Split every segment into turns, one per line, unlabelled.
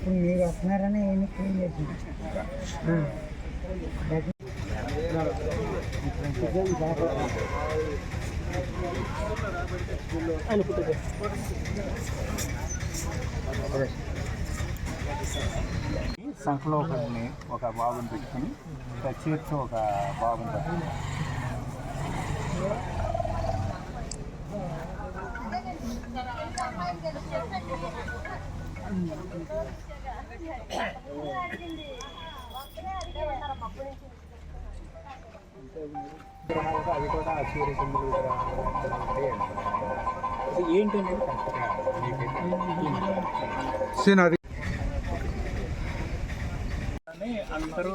అప్పుడు మీరు వస్తున్నారని ఏమి క్లీన్ చేసింది.
సంఖలో ఒకరిని ఒక బాబుని పెట్టుకుని చేతితో ఒక బాబుని పెట్టుకుని. అవి కూడా సూర్య చంద్రుడు అని అందరూ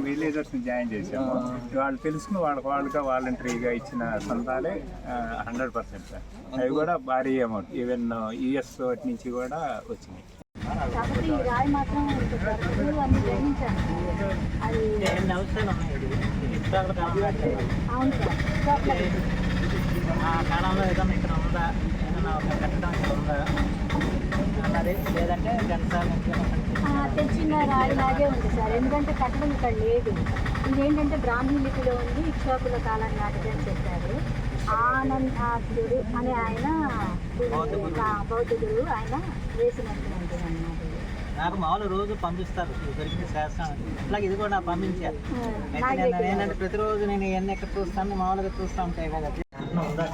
విలేజర్స్ని జాయిన్ చేసాము వాళ్ళు తెలుసుకుని వాళ్ళకి వాళ్ళుగా వాలంటరీగా ఇచ్చిన సంతాలే హండ్రెడ్ పర్సెంట్ అవి కూడా భారీ అమౌంట్ ఈవెన్ యుఎస్ వాటి నుంచి కూడా వచ్చినాయి.
కాకపోతే ఈ రాయి మాత్రం ఉంటుంది అన్ని గ్రహించాను అది అవును సార్.
ఆ కాలంలో ఏదైనా ఒక కట్టడం ఇక్కడ ఉందా అన్నది లేదంటే గంటసాల
ఆ, తెచ్చిన రాయి లాగే ఉంది సార్. ఎందుకంటే కట్టడం ఇక్కడ లేదు. ఇదేంటంటే బ్రాహ్మీ లిపిలో ఉంది ఇక్షాకుల కాలం నాటిది అని చెప్పారు. ఆనందాసుడు అనే ఆయన ఆ, బౌద్ధ గురువు ఆయన వేసినటువంటి అన్నమాట.
నాకు మామూలు రోజు పంపిస్తారు. దొరికిన శాస్త్రం అట్లాగే ఇది కూడా నాకు పంపించారు. ఏంటంటే ప్రతిరోజు నేను ఇవన్నీ ఎక్కడ చూస్తాను మామూలుగా చూస్తూ ఉంటాయి కదా. ఉందా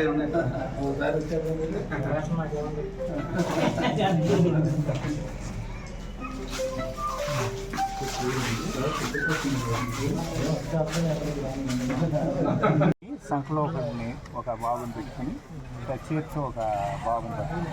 ఏముంది?
సంఖలో ఒకరిని ఒక బాబుని పెట్టుకుని చేతితో ఒక బాబుని పెట్టుకుని